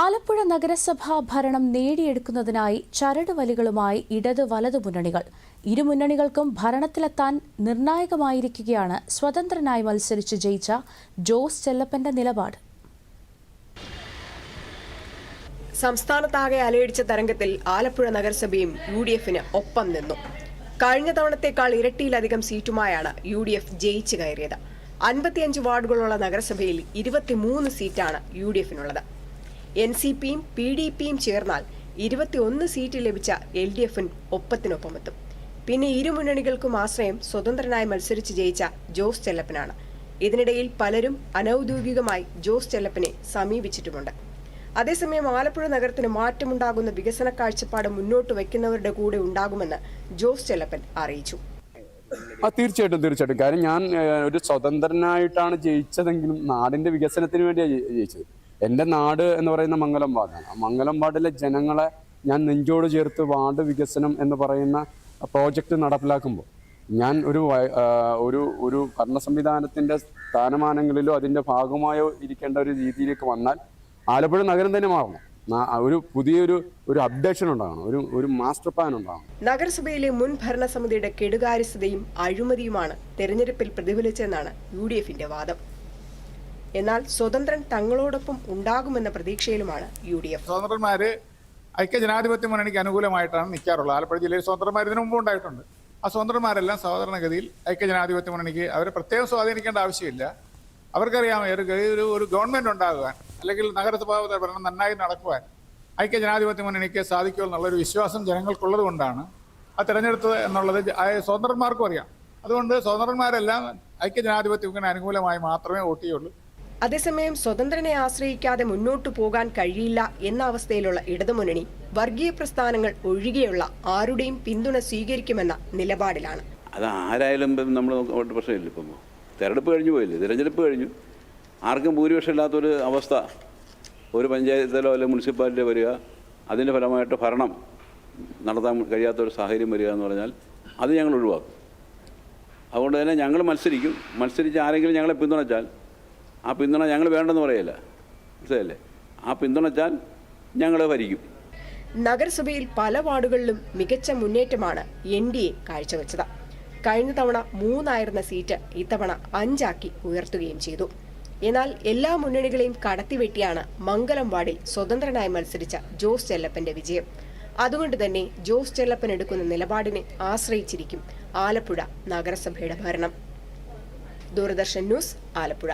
ആലപ്പുഴ നഗരസഭാ ഭരണം നേടിയെടുക്കുന്നതിനായി ചരടുവലികളുമായി ഇടത് വലതു മുന്നണികൾ. ഇരുമുന്നണികൾക്കും ഭരണത്തിലെത്താൻ നിർണായകമായിരിക്കുകയാണ് സ്വതന്ത്രനായി മത്സരിച്ച് ജയിച്ച ജോസ് ചെല്ലപ്പന്റെ നിലപാട്. സംസ്ഥാനത്താകെ അലയടിച്ച തരംഗത്തിൽ ആലപ്പുഴ നഗരസഭയും യു ഡി എഫിന് ഒപ്പം നിന്നു. കഴിഞ്ഞ തവണത്തേക്കാൾ ഇരട്ടിയിലധികം സീറ്റുമായാണ് യു ഡി എഫ് ജയിച്ചു കയറിയത്. അൻപത്തിയഞ്ച് വാർഡുകളുള്ള നഗരസഭയിൽ ഇരുപത്തിമൂന്ന് സീറ്റാണ് യു ഡി എഫിനുള്ളത് എൻ സി പിയും പി ഡി പിയും ചേർന്നാൽ ഇരുപത്തിയൊന്ന് സീറ്റ് ലഭിച്ച എൽ ഡി എഫിന് ഒപ്പത്തിനൊപ്പമെത്തും. പിന്നെ ഇരു മുന്നണികൾക്കും ആശ്രയം സ്വതന്ത്രനായി മത്സരിച്ച് ജയിച്ച ജോസ് ചെല്ലപ്പനാണ്. ഇതിനിടയിൽ പലരും അനൌദ്യോഗികമായി ജോസ് ചെല്ലപ്പനെ സമീപിച്ചിട്ടുമുണ്ട്. അതേസമയം ആലപ്പുഴ നഗരത്തിന് മാറ്റമുണ്ടാകുന്ന വികസന കാഴ്ചപ്പാട് മുന്നോട്ട് വയ്ക്കുന്നവരുടെ കൂടെ ഉണ്ടാകുമെന്ന് ജോസ് ചെല്ലപ്പൻ അറിയിച്ചു. തീർച്ചയായിട്ടും തീർച്ചയായിട്ടും. കാര്യം ഞാൻ ഒരു സ്വതന്ത്രനായിട്ടാണ് ജയിച്ചതെങ്കിലും നാടിന്റെ വികസനത്തിന് വേണ്ടിയാണ് ജയിച്ചത്. എന്റെ നാട് എന്ന് പറയുന്ന മംഗലം ആ മംഗലം ജനങ്ങളെ ഞാൻ നെഞ്ചോട് ചേർത്ത് വാർഡ് വികസനം എന്ന് പറയുന്ന പ്രോജക്റ്റ് നടപ്പിലാക്കുമ്പോൾ ഞാൻ ഒരു ഒരു ഒരു ഭരണ സംവിധാനത്തിന്റെ സ്ഥാനമാനങ്ങളിലോ അതിന്റെ ഭാഗമായോ ഇരിക്കേണ്ട ഒരു രീതിയിലേക്ക് വന്നാൽ ആലപ്പുഴ നഗരം തന്നെ മാറണം. ഒരു പുതിയൊരു ഒരു അപ്ഡേഷൻ ഉണ്ടാകണം ഒരു ഒരു മാസ്റ്റർ പ്ലാൻ ഉണ്ടാകണം. നഗരസഭയിലെ മുൻ ഭരണസമിതിയുടെ കെടുകാര്യസ്ഥതയും അഴിമതിയുമാണ് തെരഞ്ഞെടുപ്പിൽ പ്രതിഫലിച്ചതെന്നാണ് യു ഡി എഫിന്റെ വാദം. എന്നാൽ സ്വതന്ത്രൻ തങ്ങളോടൊപ്പം ഉണ്ടാകുമെന്ന പ്രതീക്ഷയിലുമാണ് യു ഡി എഫ് സ്വതന്ത്രന്മാര് ഐക്യ ജനാധിപത്യ മുന്നണിക്ക് അനുകൂലമായിട്ടാണ് നിൽക്കാറുള്ളത്. ആലപ്പുഴ ജില്ലയിൽ സ്വതന്ത്രന്മാർ ഇതിനു മുമ്പ് ഉണ്ടായിട്ടുണ്ട്. ആ സ്വതന്ത്രന്മാരെല്ലാം സാധാരണഗതിയിൽ ഐക്യ ജനാധിപത്യ മുന്നണിക്ക് അവരെ പ്രത്യേകം സ്വാധീനിക്കേണ്ട ആവശ്യമില്ല. അവർക്കറിയാം ഒരു ഒരു ഒരു ഗവൺമെന്റ് ഉണ്ടാകുവാൻ അല്ലെങ്കിൽ നഗരസഭാ ഭരണം നന്നായി നടക്കുവാൻ ഐക്യ ജനാധിപത്യ മുന്നണിക്ക് സാധിക്കുമോ എന്നുള്ളൊരു വിശ്വാസം ജനങ്ങൾക്കുള്ളത് കൊണ്ടാണ് ആ തിരഞ്ഞെടുത്തത് എന്നുള്ളത് സ്വതന്ത്രന്മാർക്കും അറിയാം. അതുകൊണ്ട് സ്വതന്ത്രന്മാരെല്ലാം ഐക്യ ജനാധിപത്യത്തിന് അനുകൂലമായി മാത്രമേ വോട്ട് ചെയ്യുള്ളൂ. അതേസമയം സ്വതന്ത്രനെ ആശ്രയിക്കാതെ മുന്നോട്ടു പോകാൻ കഴിയില്ല എന്ന അവസ്ഥയിലുള്ള ഇടതുമുന്നണി വർഗീയ പ്രസ്ഥാനങ്ങൾ ഒഴികെയുള്ള ആരുടെയും പിന്തുണ സ്വീകരിക്കുമെന്ന നിലപാടിലാണ്. അത് ആരായാലും നമ്മൾ നോക്കേണ്ട പ്രശ്നമില്ല ഇപ്പം. തിരഞ്ഞെടുപ്പ് കഴിഞ്ഞു പോയില്ലേ? തിരഞ്ഞെടുപ്പ് കഴിഞ്ഞു. ആർക്കും ഭൂരിപക്ഷം ഇല്ലാത്തൊരു അവസ്ഥ. ഒരു പഞ്ചായത്തിലോ അല്ലെങ്കിൽ മുനിസിപ്പാലിറ്റിയിലോ വരിക അതിന്റെ ഫലമായിട്ട് ഭരണം നടത്താൻ കഴിയാത്തൊരു സാഹചര്യം വരിക എന്ന് പറഞ്ഞാൽ അത് ഞങ്ങൾ ഒഴിവാക്കും. അതുകൊണ്ട് തന്നെ ഞങ്ങൾ മത്സരിക്കും. മത്സരിച്ച് ആരെങ്കിലും ഞങ്ങളെ പിന്തുണച്ചാൽ ആ പിന്തുണ ഞങ്ങൾ വേണ്ടെന്ന് പറയല്ല. മനസ്സിലല്ലേ ആ പിന്തുണച്ചാൽ ഞങ്ങൾ ഭരിക്കും. നഗരസഭയിൽ പല വാർഡുകളിലും മികച്ച മുന്നേറ്റമാണ് എൻ ഡി എ കാഴ്ചവെച്ചത്. കഴിഞ്ഞ തവണ മൂന്നായിരുന്ന സീറ്റ് ഇത്തവണ അഞ്ചാക്കി ഉയർത്തുകയും ചെയ്തു. എന്നാൽ എല്ലാ മുന്നണികളെയും കടത്തിവെട്ടിയാണ് മംഗലം വാർഡിൽ സ്വതന്ത്രനായി മത്സരിച്ച ജോസ് ചെല്ലപ്പന്റെ വിജയം. അതുകൊണ്ട് തന്നെ ജോസ് ചെല്ലപ്പൻ എടുക്കുന്ന നിലപാടിനെ ആശ്രയിച്ചിരിക്കും ആലപ്പുഴ നഗരസഭയുടെ ഭരണം. ദൂരദർശൻ ന്യൂസ് ആലപ്പുഴ.